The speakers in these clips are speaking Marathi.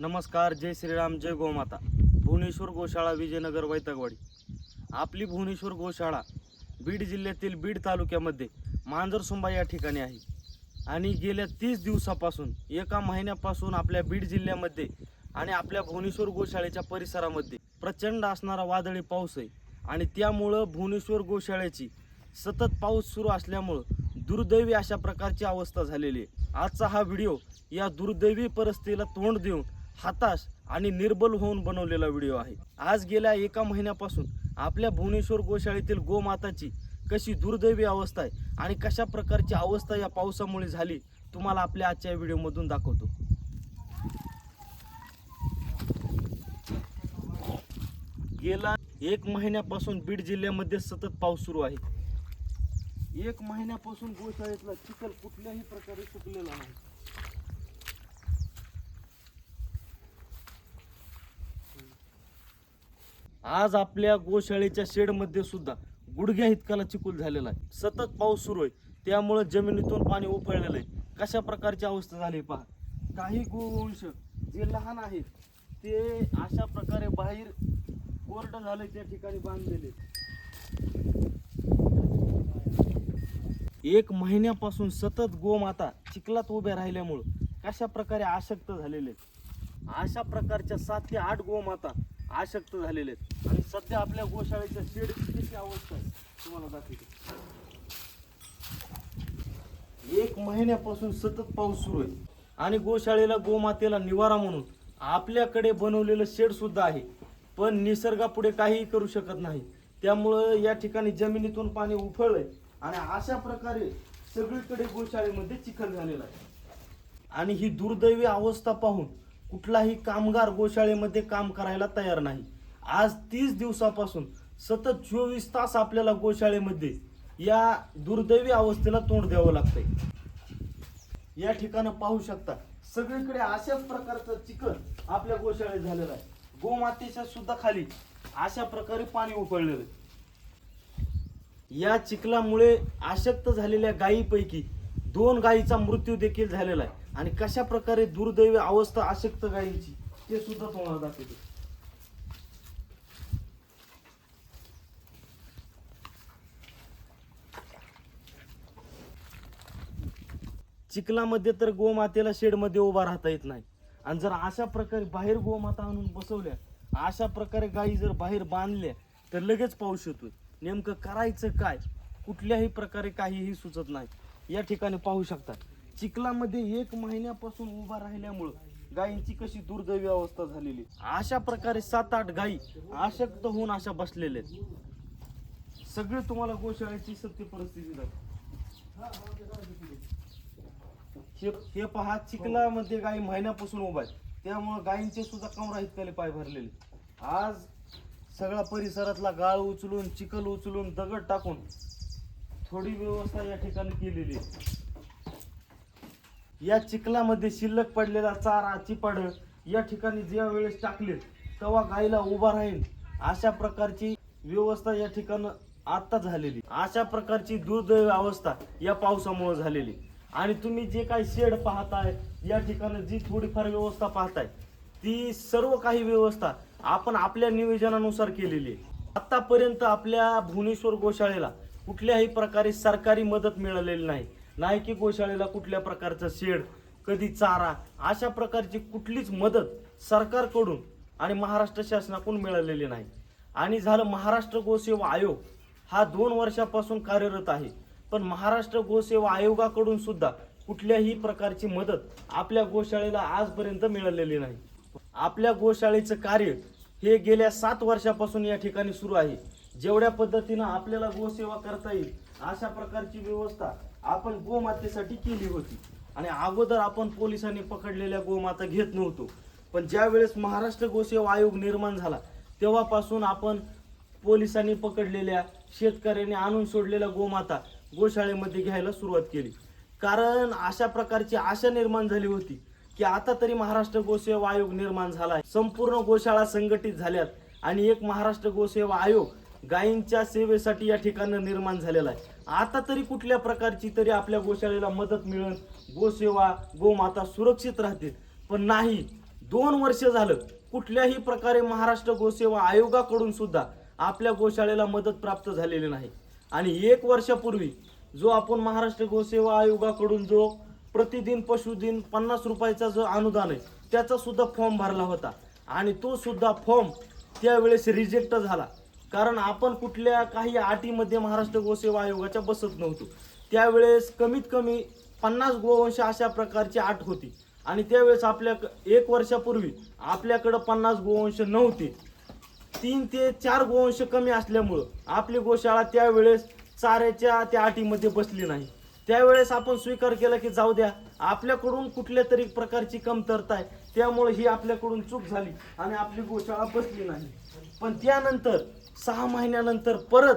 नमस्कार जय श्रीराम जय गोमाता. भुवनेश्वर गोशाळा विजयनगर वैतगवाडी. आपली भुवनेश्वर गोशाळा बीड जिल्ह्यातील बीड तालुक्यामध्ये मांजरसुंबा या ठिकाणी आहे. आणि गेल्या तीस दिवसापासून एका महिन्यापासून आपल्या बीड जिल्ह्यामध्ये आणि आपल्या भुवनेश्वर गोशाळेच्या परिसरामध्ये प्रचंड असणारा वादळी पाऊस आहे. आणि त्यामुळं भुवनेश्वर गोशाळेची सतत पाऊस सुरू असल्यामुळं दुर्दैवी अशा प्रकारची अवस्था झालेली आहे. आजचा हा व्हिडिओ या दुर्दैवी परिस्थितीला तोंड देऊन हताश आणि निर्बल होऊन बनवलेला व्हिडिओ आहे. आज गेल्या एका महिन्यापासून आपल्या भुवनेश्वर गोशाळेतील गोमाताची कशी दुर्दैवी अवस्था आहे आणि कशा प्रकारची अवस्था या पावसामुळे झाली तुम्हाला आपल्या आजच्या व्हिडिओमधून दाखवतो. गेला एक महिन्यापासून बीड जिल्ह्यामध्ये सतत पाऊस सुरू आहे. एक महिन्यापासून गोशाळेतला चिखल कुठल्याही प्रकारे सुकलेला नाही. आज आपल्या गोशाळेच्या शेडमध्ये सुद्धा गुडघ्या इतकाला चिकूल झालेला आहे. सतत पाऊस सुरू आहे. त्यामुळं जमिनीतून पाणी उफळलेलं आहे. कशा प्रकारची अवस्था झाली पहा. काही गोवंश जे लहान आहेत ते अशा प्रकारे बाहेर कोरडं झालं त्या ठिकाणी बांधलेले एक महिन्यापासून सतत गोमाता चिखलात उभ्या राहिल्यामुळं कशा प्रकारे आशक्त झालेले अशा प्रकारच्या सात ते आठ गोमाता आशक्त झालेले आहेत. आणि सध्या आपल्या गोशाळेच्या शेडची किती अवस्था आहे तुम्हाला दाखवते. एक महिन्यापासून सतत पाऊस सुरू आहे. आणि गोशाळेला गोमातेला निवारा म्हणून आपल्याकडे बनवलेलं शेड सुद्धा आहे. पण निसर्गापुढे काहीही करू शकत नाही. त्यामुळं या ठिकाणी जमिनीतून पाणी उफळलंय. आणि अशा प्रकारे सगळीकडे गोशाळेमध्ये चिखल झालेला आहे. आणि ही दुर्दैवी अवस्था पाहून कुठलाही कामगार गोशाळेमध्ये काम करायला तयार नाही. आज तीस दिवसापासून सतत चोवीस तास आपल्याला गोशाळेमध्ये या दुर्दैवी अवस्थेला तोंड द्यावं लागतंय. या ठिकाणं पाहू शकता सगळीकडे अशाच प्रकारचं चिकन आपल्या गोशाळेत झालेलं आहे. गोमातेच्या सुद्धा खाली अशा प्रकारे पाणी उकळलेलं आहे. या चिखलामुळे आशक्त झालेल्या गायीपैकी दोन गायीचा मृत्यू देखील झालेला आहे. आणि कशा प्रकारे दुर्दैवी अवस्था अशक्त गायीची ते सुद्धा तुम्हाला दाखवते. चिखलामध्ये तर गोमातेला शेडमध्ये उभा राहता येत नाही. आणि जर अशा प्रकारे बाहेर गोमाता आणून बसवल्या अशा प्रकारे गायी जर बाहेर बांधल्या तर लगेच पाऊस येतोय. नेमकं करायचं काय? कुठल्याही प्रकारे काहीही सुचत नाही. या ठिकाणी पाहू शकतात चिखलामध्ये एक महिन्यापासून उभा राहिल्यामुळं गायींची कशी दुर्दैवी अवस्था झालेली? अशा प्रकारे सात आठ गायी आशक्त होऊन अशा बसलेल्या आहेत. सगळे तुम्हाला गोशाळेची सत्य परिस्थिती दाखव हे पहा चिखलामध्ये गायी महिन्यापासून उभा आहे त्यामुळं गायींचे सुद्धा कमरा इतकाले पाय भरलेले आज सगळा परिसरातला गाळ उचलून चिखल उचलून दगड टाकून थोडी व्यवस्था या ठिकाणी केलेली आहे. या चिखलामध्ये शिल्लक पडलेला चारा चिपाड या ठिकाणी ज्या वेळेस टाकले तेव्हा गायीला उभा राहील. अशा प्रकारची व्यवस्था या ठिकाणं आता झालेली. अशा प्रकारची दुर्दैव अवस्था या पावसामुळे झालेली. आणि तुम्ही जे काही शेड पाहताय या ठिकाणी जी थोडीफार व्यवस्था पाहताय ती सर्व काही व्यवस्था आपण आपल्या नियोजनानुसार केलेली आहे. आतापर्यंत आपल्या भुवनेश्वर गोशाळेला कुठल्याही प्रकारे सरकारी मदत मिळालेली नाही. नाही की गोशाळेला कुठल्या प्रकारचं शेड कधी चारा अशा प्रकारची कुठलीच मदत सरकारकडून आणि महाराष्ट्र शासनाकडून मिळालेली नाही. आणि झालं महाराष्ट्र गोसेवा आयोग. हा दोन वर्षापासून कार्यरत आहे. पण महाराष्ट्र गोसेवा आयोगाकडून सुद्धा कुठल्याही प्रकारची मदत आपल्या गोशाळेला आजपर्यंत मिळालेली नाही. आपल्या गोशाळेचं कार्य हे गेल्या सात वर्षापासून या ठिकाणी सुरू आहे. जेवढ्या पद्धतीनं आपल्याला गोसेवा करता येईल अशा प्रकारची व्यवस्था आपण गोमातेसाठी केली होती. आणि अगोदर आपण पोलिसांनी पकडलेल्या गोमाता घेत नव्हतो. पण ज्या वेळेस महाराष्ट्र गोसेवा आयोग निर्माण झाला तेव्हापासून आपण पोलिसांनी पकडलेल्या शेतकऱ्यांनी आणून सोडलेल्या गोमाता गोशाळेमध्ये घ्यायला सुरुवात केली. कारण अशा प्रकारची आशा निर्माण झाली होती की आता तरी महाराष्ट्र गोसेवा आयोग निर्माण झाला आहे. संपूर्ण गोशाळा संघटित झाल्यात आणि एक महाराष्ट्र गोसेवा आयोग गायींच्या सेवेसाठी या ठिकाणं निर्माण झालेला आहे. आता तरी कुठल्या प्रकारची तरी आपल्या गोशाळेला मदत मिळेल? गोसेवा गोमाता सुरक्षित राहतील. पण नाही. दोन वर्ष झालं. कुठल्याही प्रकारे महाराष्ट्र गोसेवा आयोगाकडून सुद्धा आपल्या गोशाळेला मदत प्राप्त झालेली नाही. आणि एक वर्षापूर्वी जो आपण महाराष्ट्र गोसेवा आयोगाकडून जो प्रतिदिन पशुदिन पन्नास रुपयाचा जो अनुदान आहे त्याचा सुद्धा फॉर्म भरला होता. आणि तो सुद्धा फॉर्म त्यावेळेस रिजेक्ट झाला. कारण आपण कुठल्या काही अटीमध्ये महाराष्ट्र गोसेवा आयोगाच्या बसत नव्हतो. त्यावेळेस कमीत कमी पन्नास गोवंश अशा प्रकारची आट होती. आणि त्यावेळेस आपल्या एक वर्षापूर्वी आपल्याकडं पन्नास गोवंश नव्हते. तीन ते चार गोवंश कमी असल्यामुळं आपली गोशाळा त्यावेळेस चाऱ्याच्या त्या अटीमध्ये बसली नाही. त्यावेळेस आपण स्वीकार केला की जाऊ द्या आपल्याकडून कुठल्या तरी प्रकारची कमतरता आहे. त्यामुळे ही आपल्याकडून चूक झाली आणि आपली गोशाळा बसली नाही. पण त्यानंतर सहा महिन्यानंतर परत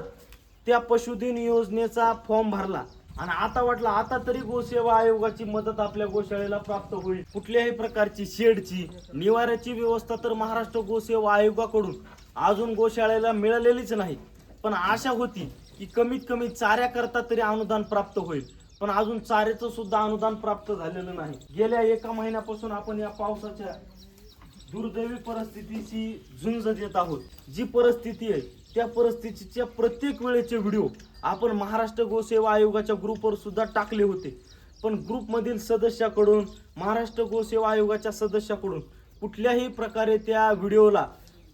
त्या पशुधन योजनेचा फॉर्म भरला. आणि आता वाटलं आता तरी गोसेवा आयोगाची मदत आपल्या गोशाळेला प्राप्त होईल. कुठल्याही प्रकारची शेडची निवाऱ्याची व्यवस्था तर महाराष्ट्र गोसेवा आयोगाकडून अजून गोशाळेला मिळालेलीच नाही. पण आशा होती की कमीत कमी चाऱ्याकरता तरी अनुदान प्राप्त होईल. पण अजून चाऱ्याचं सुद्धा अनुदान प्राप्त झालेलं नाही. गेल्या एका महिन्यापासून आपण या पावसाच्या दुर्दैवी परिस्थितीशी झुंज देत आहोत. जी परिस्थिती आहे त्या परिस्थितीच्या प्रत्येक वेळेचे व्हिडिओ आपण महाराष्ट्र गोसेवा आयोगाच्या ग्रुपवर सुद्धा टाकले होते. पण ग्रुपमधील सदस्याकडून महाराष्ट्र गोसेवा आयोगाच्या सदस्याकडून कुठल्याही प्रकारे त्या व्हिडिओला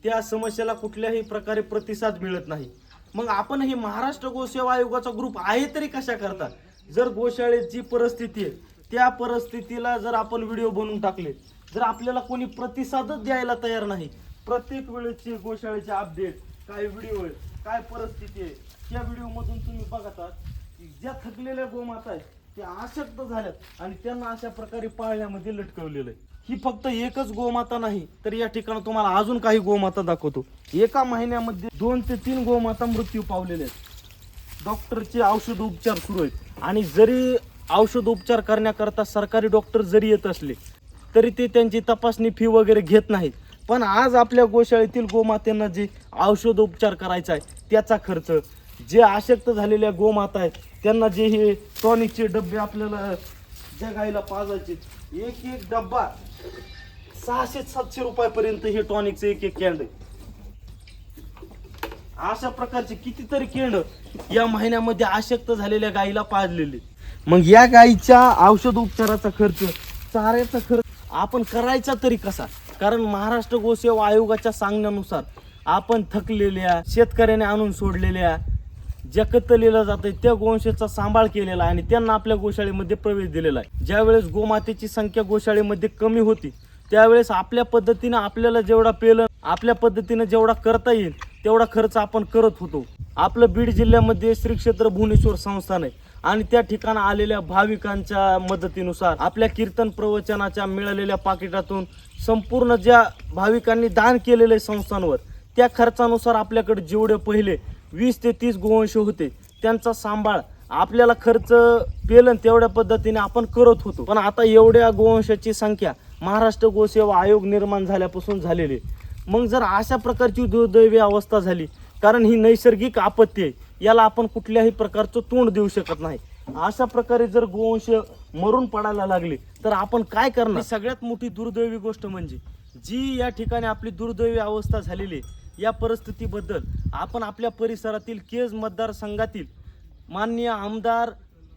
त्या समस्येला कुठल्याही प्रकारे प्रतिसाद मिळत नाही. मग आपण हे महाराष्ट्र गोसेवा आयोगाचा ग्रुप आहे तरी कशा करता? जर गोशाळेत जी परिस्थिती आहे त्या परिस्थितीला जर आपण व्हिडिओ बनवून टाकले जर आपल्याला कोणी प्रतिसादच द्यायला तयार नाही प्रत्येक वेळेचे गोशाळेचे अपडेट काय व्हिडिओ आहे काय परिस्थिती आहे त्या व्हिडिओ मधून तुम्ही बघत आहात की ज्या थकलेल्या गोमाता आहेत त्या आशक्त झाल्यात आणि त्यांना अशा प्रकारे पाळण्यामध्ये लटकवलेलं आहे. ही फक्त एकच गोमाता नाही तर या ठिकाणी तुम्हाला अजून काही गोमाता दाखवतो. एका महिन्यामध्ये दोन ते तीन गोमाता मृत्यू पावलेले आहेत. डॉक्टरचे औषध उपचार सुरू आहेत. आणि जरी औषध उपचार करण्याकरता सरकारी डॉक्टर जरी येत असले तरी ते त्यांची तपासणी फी वगैरे घेत नाहीत. पण आज आपल्या गोशाळेतील गोमातेंना जे औषध उपचार करायचा आहे त्याचा खर्च जे आशक्त झालेल्या गोमाता आहेत त्यांना जे हे टॉनिकचे डबे आपल्याला जगायला गाईला पाजायचे एक एक डब्बा सहाशे सातशे रुपयापर्यंत हे टॉनिकचे एक एक कॅन्ड अशा प्रकारचे कितीतरी केंड या महिन्यामध्ये आशक्त झालेल्या गाईला पाजलेले मग या गाईच्या औषध उपचाराचा खर्च चाऱ्याचा खर्च आपण करायचा तरी कसा? कारण महाराष्ट्र गोसेवा आयोगाच्या सांगण्यानुसार आपण थकलेल्या शेतकऱ्याने आणून सोडलेल्या ज्या कत्तलेलं जात त्या गोवंशाचा सांभाळ केलेला आहे आणि त्यांना आपल्या गोशाळेमध्ये प्रवेश दिलेला आहे. ज्यावेळेस गोमातेची संख्या गोशाळेमध्ये कमी होती त्यावेळेस आपल्या पद्धतीनं आपल्याला जेवढा पेलं आपल्या पद्धतीनं जेवढा करता येईल तेवढा खर्च आपण करत होतो. आपलं बीड जिल्ह्यामध्ये श्री क्षेत्र भुवनेश्वर संस्थान आहे. आणि त्या ठिकाणी आलेल्या भाविकांच्या मदतीनुसार आपल्या कीर्तन प्रवचनाच्या मिळालेल्या पाकिटातून संपूर्ण ज्या भाविकांनी दान केलेले संस्थांवर त्या खर्चानुसार आपल्याकडे जेवढे पहिले वीस ते तीस गोवंश होते त्यांचा सांभाळ आपल्याला खर्च पेलन तेवढ्या पद्धतीने आपण करत होतो पण आता एवढ्या गोवंशाची संख्या महाराष्ट्र गोसेवा आयोग निर्माण झाल्यापासून झालेली आहे. मग जर अशा प्रकारची दुर्दैवी अवस्था झाली कारण ही नैसर्गिक आपत्ती आहे याला आपण कुठल्याही प्रकारचं तोंड देऊ शकत नाही. अशा प्रकारे जर गोवंश मरून पडायला लागले तर आपण काय करणार? सगळ्यात मोठी दुर्दैवी गोष्ट म्हणजे जी या ठिकाणी आपली दुर्दैवी अवस्था झालेली आहे या परिस्थितीबद्दल आपण आपल्या परिसरातील केज मतदारसंघातील माननीय आमदार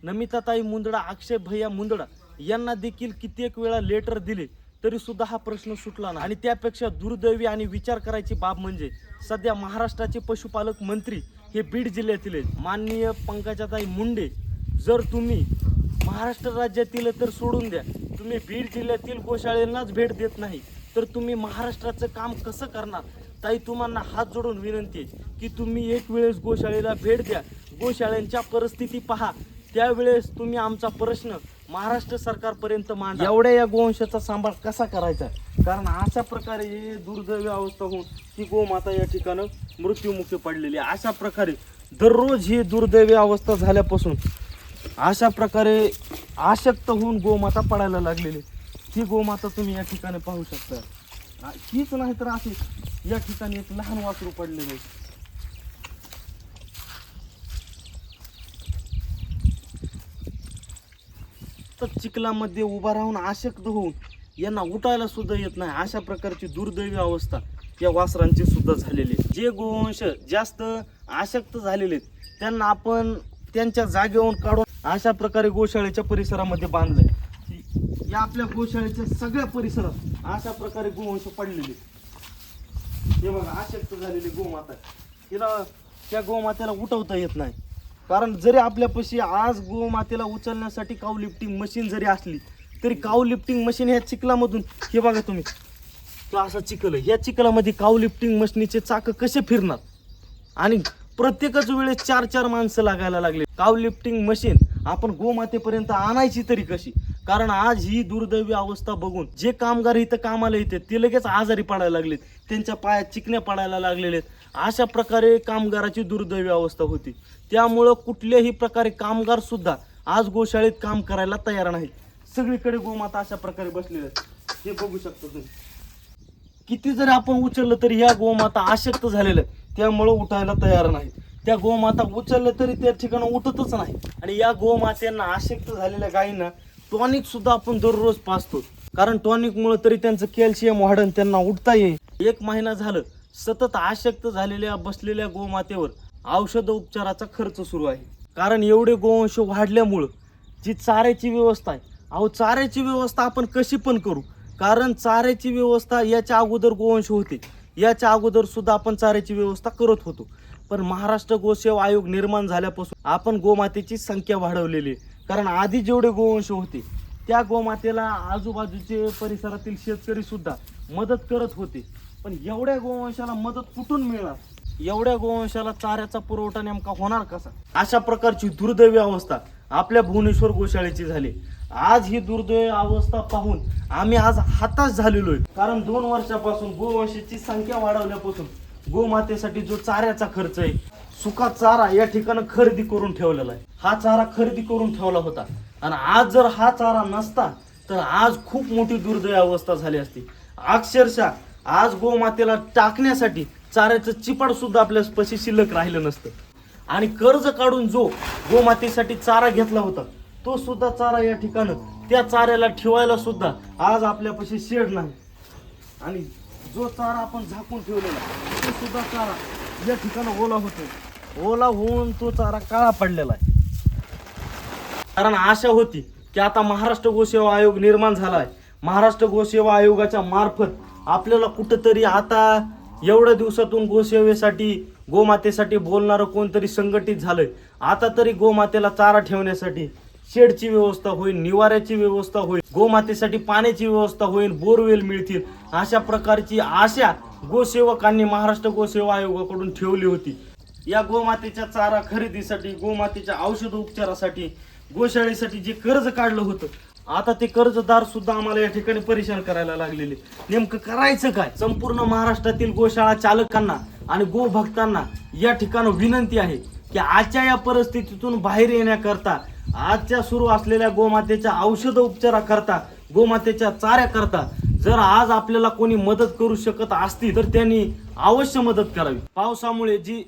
नमिताताई मुंदडा अक्षय भैया मुंदडा यांना देखील कित्येक वेळा लेटर दिले तरी सुद्धा हा प्रश्न सुटला नाही. आणि त्यापेक्षा दुर्दैवी आणि विचार करायची बाब म्हणजे सध्या महाराष्ट्राचे पशुपालक मंत्री हे बीड जिल्ह्यातील आहेत. माननीय पंकजाताई मुंडे जर तुम्ही महाराष्ट्र राज्यातील तर सोडून द्या. तुम्ही बीड जिल्ह्यातील गोशाळेंनाच भेट देत नाही तर तुम्ही महाराष्ट्राचं काम कसं करणार? ताई तुम्हाला हात जोडून विनंती आहे की तुम्ही एक वेळेस गोशाळेला भेट द्या. गोशाळ्यांच्या परिस्थिती पहा. त्यावेळेस तुम्ही आमचा प्रश्न महाराष्ट्र सरकारपर्यंत मांडा. एवढ्या या गोवंशाचा सांभाळ कसा करायचा? कारण अशा प्रकारे ही दुर्दैवी अवस्था होऊन ही गोमाता या ठिकाणं मृत्युमुखी पडलेली आहे. अशा प्रकारे दररोज ही दुर्दैवी अवस्था झाल्यापासून अशा प्रकारे आशक्त होऊन गोमाता पडायला लागलेली ही गोमाता तुम्ही या ठिकाणी पाहू शकता. हीच नाही तर अशी या ठिकाणी एक लहान वासरू पडलेलं आहे. तर चिखलामध्ये उभा राहून आशक्त होऊन यांना उठायला सुद्धा येत नाही. अशा प्रकारची दुर्दैवी अवस्था या वासरांची सुद्धा झालेली जे गोवंश जास्त आशक्त झालेले आहेत त्यांना आपण त्यांच्या जागेवरून काढून अशा प्रकारे गोशाळेच्या परिसरामध्ये बांधले या आपल्या गोशाळेच्या सगळ्या परिसरात अशा प्रकारे गोवंश पडलेले आहेत. हे बघा आशक्त झालेली गोमाता. तिला त्या गोमात्याला उठवता येत नाही. कारण जरी आपल्यापाशी आज गोमातेला उचलण्यासाठी काऊ लिफ्टिंग मशीन जरी असली तरी काऊ लिफ्टिंग मशीन ह्या चिखलामधून हे बघा तुम्ही. तो असा चिखल आहे. या चिखलामध्ये काऊ लिफ्टिंग मशीनीचे चाक कसे फिरणार? आणि प्रत्येकच वेळेस चार चार माणसं लागायला लागले. काव लिफ्टिंग मशीन आपण गोमातेपर्यंत आणायची तरी कशी? कारण आज ही दुर्दैवी अवस्था बघून जे कामगार इथं कामाला येते ते लगेच आजारी पडायला लागलेत. त्यांच्या पायात चिकण्या पडायला लागलेले आहेत. अशा प्रकारे कामगाराची दुर्दैवी अवस्था होती. त्यामुळं कुठल्याही प्रकारे कामगार सुद्धा आज गोशाळेत काम करायला तयार नाहीत. सगळीकडे गोमाता अशा प्रकारे बसलेल्या आहेत. हे बघू शकतो तुम्ही. किती जरी आपण उचललं तरी ह्या गोमाता आशक्त झालेल्या त्यामुळं उठायला तयार नाही त्या गोमाता उचललं तरी त्या ठिकाणी उठतच नाही. आणि या गोमात्यांना आशक्त झालेल्या गायींना टॉनिक सुद्धा आपण दररोज पाचतो कारण टॉनिकमुळं तरी त्यांचं कॅल्शियम वाढन त्यांना उठता येईल. एक महिना झालं सतत आशक्त झालेल्या बसलेल्या गोमातेवर औषध उपचाराचा खर्च सुरू आहे. कारण एवढे गोवंश वाढल्यामुळं जी चाऱ्याची व्यवस्था आहे अहो चाऱ्याची व्यवस्था आपण कशी पण करू कारण चाऱ्याची व्यवस्था याच्या अगोदर गोवंश होते याच्या अगोदर सुद्धा आपण चाऱ्याची व्यवस्था करत होतो. पण महाराष्ट्र गोसेवा आयोग निर्माण झाल्यापासून आपण गोमातेची संख्या वाढवलेली आहे. कारण आधी जेवढे गोवंश होते त्या गोमातेला आजूबाजूचे परिसरातील शेतकरी सुद्धा मदत करत होते. पण एवढ्या गोवंशाला मदत कुठून मिळणार? एवढ्या गोवंशाला चाऱ्याचा पुरवठा नेमका होणार कसा? अशा प्रकारची दुर्दैवी अवस्था आपल्या भुवनेश्वर गोशाळेची झाली. आज ही दुर्दैवी अवस्था पाहून आम्ही आज हाताश झालेलो आहे. कारण दोन वर्षापासून गोवंशाची संख्या वाढवल्यापासून गोमातेसाठी जो चाऱ्याचा खर्च आहे सुका चारा या ठिकाणी खरेदी करून ठेवलेला आहे. हा चारा खरेदी करून ठेवला होता. आणि आज जर हा चारा नसता तर आज खूप मोठी दुर्दैवी अवस्था झाली असती. अक्षरशः आज गोमातेला टाकण्यासाठी चाऱ्याचं चिपाड सुद्धा आपल्या पशी शिल्लक राहिलं नसतं. आणि कर्ज काढून जो गोमातेसाठी चारा घेतला होता तो सुद्धा चारा या ठिकाणं त्या चाऱ्याला ठेवायला सुद्धा आज आपल्यापाशी शेड नाही. आणि जो चारा आपण झाकून ठेवलेला तो सुद्धा चारा या ठिकाणी ओला होतो ओला होऊन तो चारा काळा पडलेला आहे. कारण आशा होती की आता महाराष्ट्र गोसेवा आयोग निर्माण झाला आहे. महाराष्ट्र गोसेवा आयोगाच्या मार्फत आपल्याला कुठंतरी आता एवढ्या दिवसातून गोसेवेसाठी गोमातेसाठी बोलणारं कोणतरी संघटित झालंय. आता तरी गोमातेला चारा ठेवण्यासाठी शेडची व्यवस्था होईल निवाऱ्याची व्यवस्था होईल गोमातेसाठी पाण्याची व्यवस्था होईल बोरवेल मिळतील. अशा प्रकारची आशा गोसेवकांनी महाराष्ट्र गोसेवा आयोगाकडून ठेवली होती. या गोमातेच्या चारा खरेदीसाठी गोमातेच्या औषध उपचारासाठी गोशाळेसाठी जे कर्ज काढलं होतं आता ते कर्जदार सुद्धा आम्हाला या ठिकाणी परेशान करायला लागलेले. नेमकं करायचं काय? संपूर्ण महाराष्ट्रातील गोशाळा चालकांना आणि गोभक्तांना या ठिकाणी विनंती आहे की आजच्या या परिस्थितीतून बाहेर येण्याकरता आजच्या सुरू असलेल्या गोमातेच्या औषध उपचाराकरता गोमातेच्या चाऱ्याकरता जर आज आपल्याला कोणी मदत करू शकत असती तर त्यांनी अवश्य मदत करावी. पावसामुळे जी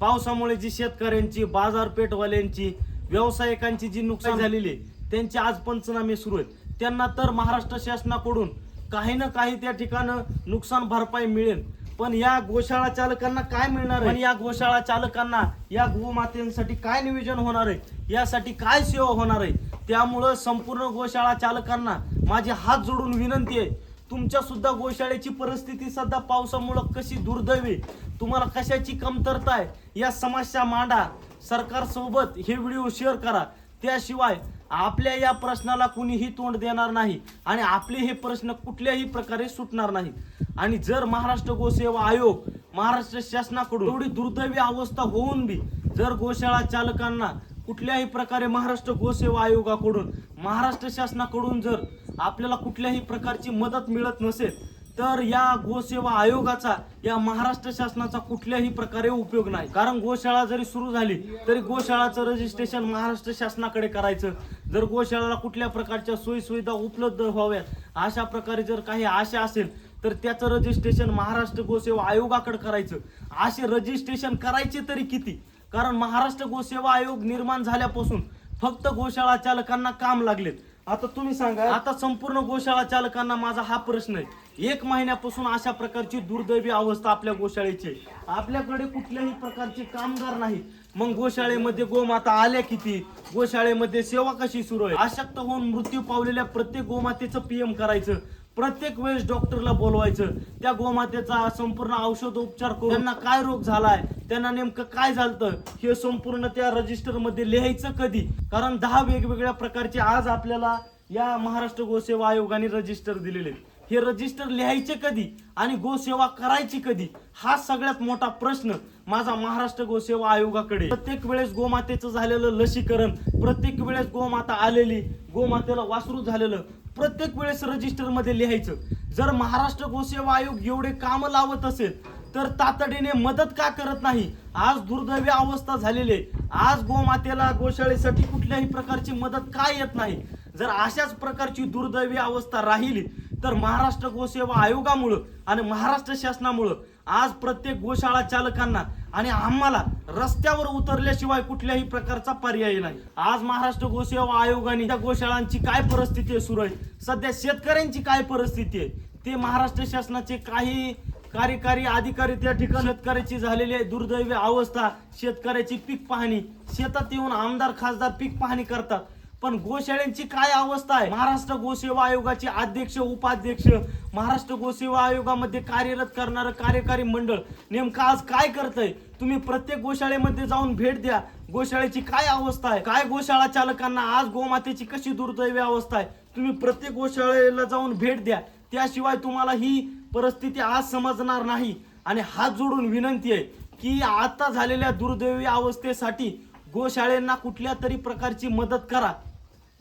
पावसामुळे जी शेतकऱ्यांची बाजारपेठवाल्यांची व्यावसायिकांची जी नुकसान झालेली आहे त्यांचे आज पंचनामे सुरू आहेत. त्यांना तर महाराष्ट्र शासनाकडून काही ना काही त्या ठिकाणं नुकसान भरपाई मिळेल. पण या गोशाळा चालकांना काय मिळणार आहे? या गोशाळा चालकांना या गोमातेसाठी काय नियोजन होणार आहे? यासाठी काय सेवा होणार आहे? त्यामुळं संपूर्ण गोशाळा चालकांना माझी हात जोडून विनंती आहे. तुमच्या सुद्धा गोशाळेची परिस्थिती सध्या पावसामुळं कशी दुर्दैवी? तुम्हाला कशाची कमतरता आहे? या समस्या मांडा. सरकारसोबत हे व्हिडिओ शेअर करा. त्याशिवाय आपल्या या प्रश्नाला कुणीही तोंड देणार नाही आणि आपले हे प्रश्न कुठल्याही प्रकारे सुटणार नाहीत आणि जर महाराष्ट्र गोसेवा आयोग महाराष्ट्र शासनाकडून एवढी दुर्दैवी अवस्था होऊन बी जर गोशाळा चालकांना कुठल्याही प्रकारे महाराष्ट्र गोसेवा आयोगाकडून महाराष्ट्र शासनाकडून जर आपल्याला कुठल्याही प्रकारची मदत मिळत नसेल तर या गोसेवा आयोगाचा या महाराष्ट्र शासनाचा कुठल्याही प्रकारे उपयोग नाही. कारण गोशाळा जरी सुरू झाली तरी गोशाळाचं रजिस्ट्रेशन महाराष्ट्र शासनाकडे करायचं. जर गोशाळाला कुठल्या प्रकारच्या सोयी सुविधा उपलब्ध व्हाव्यात अशा प्रकारे जर काही आशा असेल तर त्याचं रजिस्ट्रेशन महाराष्ट्र गोसेवा आयोगाकडे करायचं. असे रजिस्ट्रेशन करायचे तरी किती? कारण महाराष्ट्र गोसेवा आयोग निर्माण झाल्यापासून फक्त गोशाळा चालकांना काम लागलेत. आता तुम्ही सांगा आता संपूर्ण गोशाळा चालकांना माझा हा प्रश्न आहे. एक महिन्यापासून अशा प्रकारची दुर्दैवी अवस्था आपल्या गोशाळेची आहे. आपल्याकडे कुठल्याही प्रकारचे कामगार नाही मग गोशाळेमध्ये गोमाता आल्या किती? गोशाळेमध्ये सेवा कशी सुरू आहे? अशक्त होऊन मृत्यू पावलेल्या प्रत्येक गोमातेचं पीएम करायचं. प्रत्येक वेळेस डॉक्टरला बोलवायचं. त्या गोमातेचा संपूर्ण औषध उपचार करून त्यांना काय रोग झालाय त्यांना नेमकं काय झालं हे संपूर्ण त्या रजिस्टरमध्ये लिहायचं कधी? कारण दहा वेगवेगळ्या प्रकारचे आज आपल्याला या महाराष्ट्र गोसेवा आयोगाने रजिस्टर दिलेले हे रजिस्टर लिहायचे कधी आणि गोसेवा करायची कधी? हा सगळ्यात मोठा प्रश्न. माझा महाराष्ट्र गोसेवा आयोगाकडे. प्रत्येक वेळेस गोमातेचं झालेलं लसीकरण प्रत्येक वेळेस गोमाता आलेली गोमातेला वासरू झालेलं प्रत्येक वेळेस रजिस्टरमध्ये लिहायचं. जर महाराष्ट्र गोसेवा आयोग एवढे काम लावत असेल तर तातडीने मदत का करत नाही? आज दुर्दैवी अवस्था झालेली आहे. आज गोमातेला गोशाळेसाठी कुठल्याही प्रकारची मदत का येत नाही? जर अशाच प्रकारची दुर्दैवी अवस्था राहिली तर महाराष्ट्र गोसेवा आयोगामुळं आणि महाराष्ट्र शासनामुळं आज प्रत्येक गोशाळा चालकांना आणि आम्हाला रस्त्यावर उतरल्याशिवाय कुठल्याही प्रकारचा पर्याय नाही. आज महाराष्ट्र गोसेवा आयोगाने त्या गोशाळांची काय परिस्थिती आहे सुरू आहे? सध्या शेतकऱ्यांची काय परिस्थिती आहे? ते महाराष्ट्र शासनाचे काही कार्यकारी अधिकारी त्या ठिकाणी शेतकऱ्याची झालेली आहे. दुर्दैवी अवस्था शेतकऱ्याची पीक पाहणी. शेतात येऊन आमदार खासदार पीक पाहणी करतात. पण गोशाळ्यांची काय अवस्था आहे? महाराष्ट्र गोसेवा आयोगाचे अध्यक्ष उपाध्यक्ष महाराष्ट्र गोसेवा आयोगामध्ये कार्यरत करणारं कार्यकारी मंडळ नेमकं आज काय करतंय? तुम्ही प्रत्येक गोशाळेमध्ये जाऊन भेट द्या. गोशाळेची काय अवस्था आहे? काय गोशाळा चालकांना आज गोमातेची कशी दुर्दैवी अवस्था आहे? तुम्ही प्रत्येक गोशाळेला जाऊन भेट द्या. त्याशिवाय तुम्हाला ही परिस्थिती आज समजणार नाही. आणि हात जोडून विनंती आहे की आता झालेल्या दुर्दैवी अवस्थेसाठी गोशाळेंना कुठल्या तरी प्रकारची मदत करा.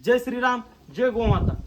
जय श्रीराम जय गोमाता.